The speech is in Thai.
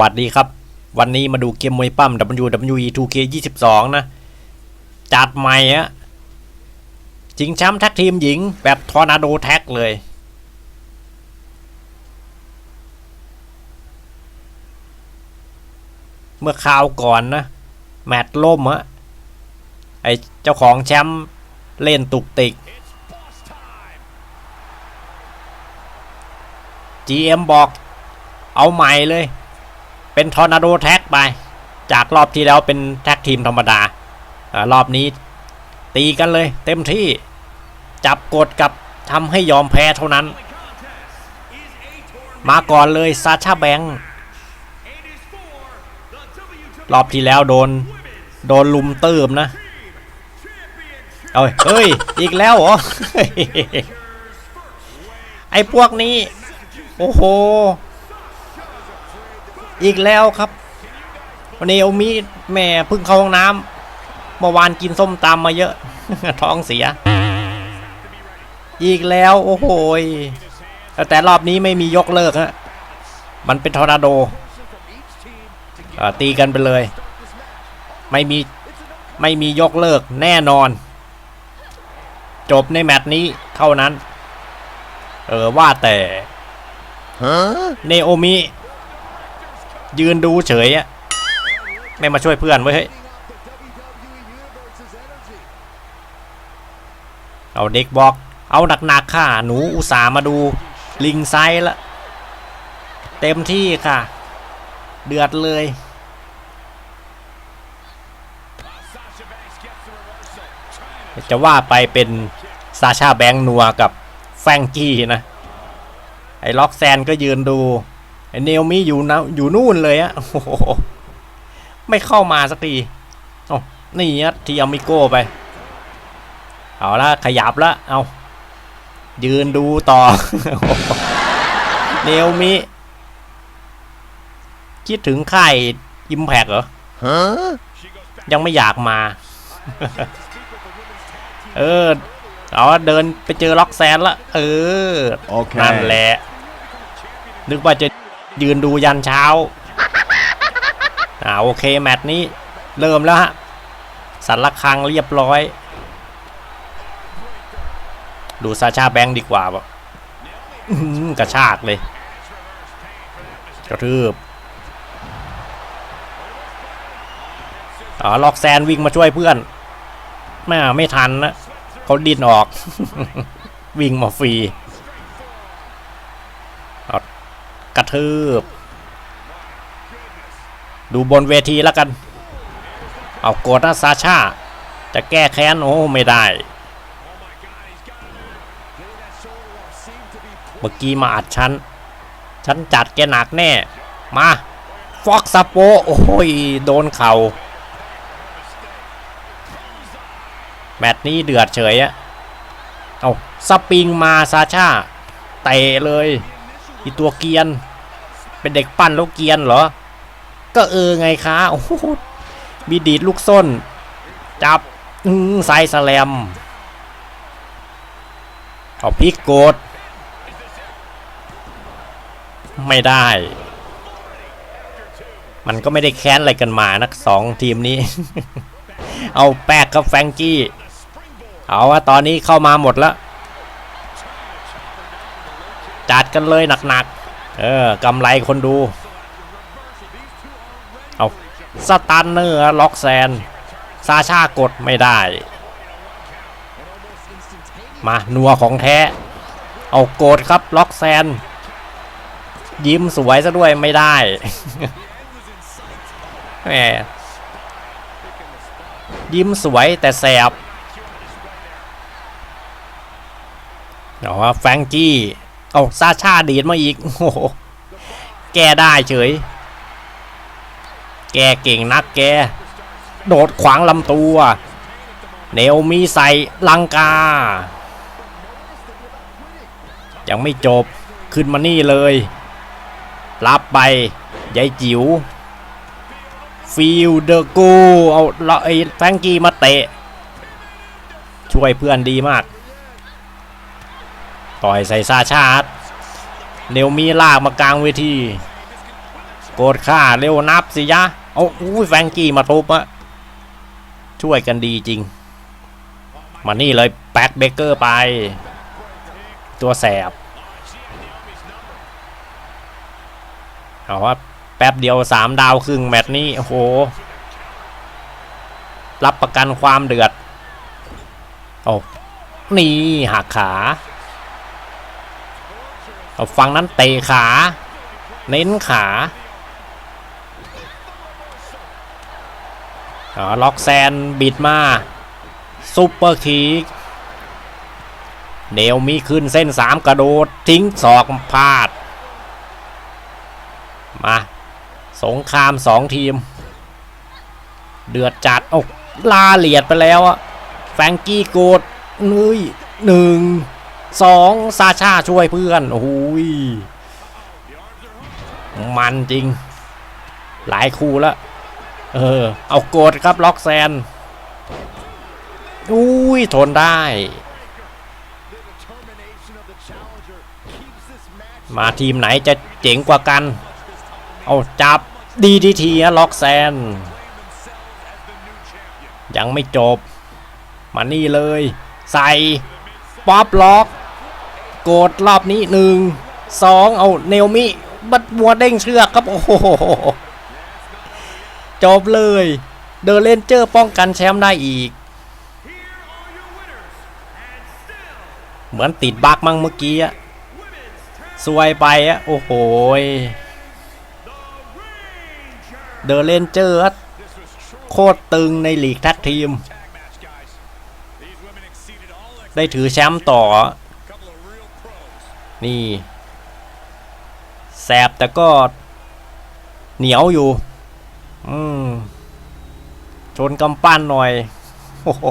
วัสดีครับ วันนี้มาดูเกมมวยปั้ม WWE 2K 22 นะ จัดใหม่อะจิงแชมป์แท็กทีมหญิงแบบทอร์นาโดแท็กเลย เมื่อคราวก่อนนะ แมตช์ล่มอะไอเจ้าของแชมป์เล่นตุกติก GM บอกเอาใหม่เลย เป็นทอร์นาโดแท็กไป จากรอบที่แล้วเป็นแท็กทีมธรรมดาอรอบนี้ตีกันเลย เต็มที่จับกดกับทำให้ยอมแพ้เท่านั้น มาก่อนเลยซาชาแบงรอบที่แล้วโดน โดนลุมเติมนะเอ้ยเฮ้ย อีกแล้วเหรอ ไอ้พวกนี้ โอ้โห อีกแล้วครับวันนี้เอามีแม่เพึ่งเข้าห้องน้ำเมื่อวานกินส้มตำมาเยอะ ท้องเสีย อีกแล้วโอ้โหยแต่รอบนี้ไม่มียกเลิกฮะมันเป็นทอร์นาโดเอ่อตีกันไปเลย ไม่มีไม่มียกเลิกแน่นอน จบในแมตช์นี้เท่านั้น เออว่าแต่เนโอมิ ยืนดูเฉยอะไม่มาช่วยเพื่อนเว้ยเฮ้ยเอาเด็กบอก เอาหนักๆค่ะ หนูอุตส่าห์มาดูลิงไซด์ละเต็มที่ค่ะ เดือดเลยจะว่าไปเป็นซาชาแบงค์นัวกับแฟรงกี้นะ ไอ้ล็อกแซนก็ยืนดู เนลมี่อยู่นะอยู่นู่นเลยอะโอ้โหไม่เข้ามาสักทีโอ้นี่อะทีอามิโก้ไป เอาละขยับละเอายืนดูต่อเนลมิคิดถึงค่ายอิมแพกเหรอยังไม่อยากมา เออเอาเดินไปเจอล็อกแซนละ เออ Okay. นั่นแหละ นึกว่าจะ ยืนดูยันเช้าอ่าโอเคแมตช์นี้เริ่มแล้วฮะสันละครังเรียบร้อย ดูซาชาแบงค์ดีกว่าปะอื้อหือกระชากเลย กระทืบอ๋อล็อกแซนวิ่งมาช่วยเพื่อนแม่ไม่ทันนะเขาดินออก วิ่งมาฟรีเอา กระทืบ ดูบนเวทีแล้วกัน เอาโกดนะซาชาจะแก้แค้นโอ้ไม่ได้ เมื่อกี้มาอัดฉัน ฉันจัดแกหนักแน่ มาฟอกซาโปโอ้ยโดนเขา่าแมตช์นี้เดือดเฉยอะเอาสปริงมาซาชาเตะเลย อีตัวเกียน เป็นเด็กปั้นแล้วเกียนเหรอ ก็เออไงคะโอ้โหมีดีดลูกส้น จับอืมไซสแลมเอาพิกโกดไม่ได้ มันก็ไม่ได้แค้นอะไรกันมานักสองทีมนี้ เอาแป๊กกับแฟรงกี้ เอาว่าตอนนี้เข้ามาหมดแล้ว จัดกันเลยหนักๆ เออกำไรคนดู เอาสตันเนอร์ล็อกแซน ซาชากดไม่ได้ มานัวของแท้ เอาโกดครับล็อกแซน ยิ้มสวยซะด้วยไม่ได้แหมยิ้มสวยแต่แสบอ๋อแฟรงกี้ เอาซาชาดีดมาอีก โอ้โห แกได้เฉย แกเก่งนักแก โดดขวางลำตัว เนลมีใส่ลังกา ยังไม่จบ ขึ้นมานี่เลย รับไปยายจิ๋ว ฟิลเดอร์กู เอาละไอ้แฟรงกี้มาเตะ ช่วยเพื่อนดีมาก ต่อยใส่ซาชาดเนลมีลากมากลางเวทีโกดค่าเร็วนับสิยะเอาอุ้ยแฟงกี้มาทุบอะช่วยกันดีจริง มานี่เลยแป๊กเบเกอร์ไป ตัวแสบเอาว่าแป๊บเดียวสามดาวครึ่งแมตช์นี้ โอ้โห รับประกันความเดือด โอ้ นี่หักขา เอาฟังนั้นเตะขา เน้นขาอ๋อล็อกแซนบิดมาซุปเปอร์คีกเดวมีขึ้นเส้นสามกระโดด ทิ้งศอกพลาด มา สงครามสองทีม เดือดจัดโอ้ลาเหลียดไปแล้วอะแฟงกี้โกดนุ้ยหนึ่ง สองซาชาช่วยเพื่อน โอ้โหยมันจริง หลายคู่แล้วเออ เอาโกดครับล็อกแซนอุ้ยทนได้ มาทีมไหนจะเจ๋งกว่ากัน เอาจับดีดีทีฮะล็อกแซน ยังไม่จบ มานี่เลย ใส่ ป๊อปล็อก โกดรอบนี้หนึ่งสองเอาเนลมิบัดบัวเด้งเชือกครับโอ้โหจบเลย เดอเลนเจอร์ป้องกันแชมป์ได้อีก เหมือนติดบักมั่งเมื่อกี้อะสวยไปอะโอ้โหเดอเลนเจอร์โคตรตึงในลีกแท็กทีม ได้ถือแชมป์ต่อ นี่แสบแต่ก็เหนียวอยู่ อืมชนกำปั้นหน่อยโอ้โห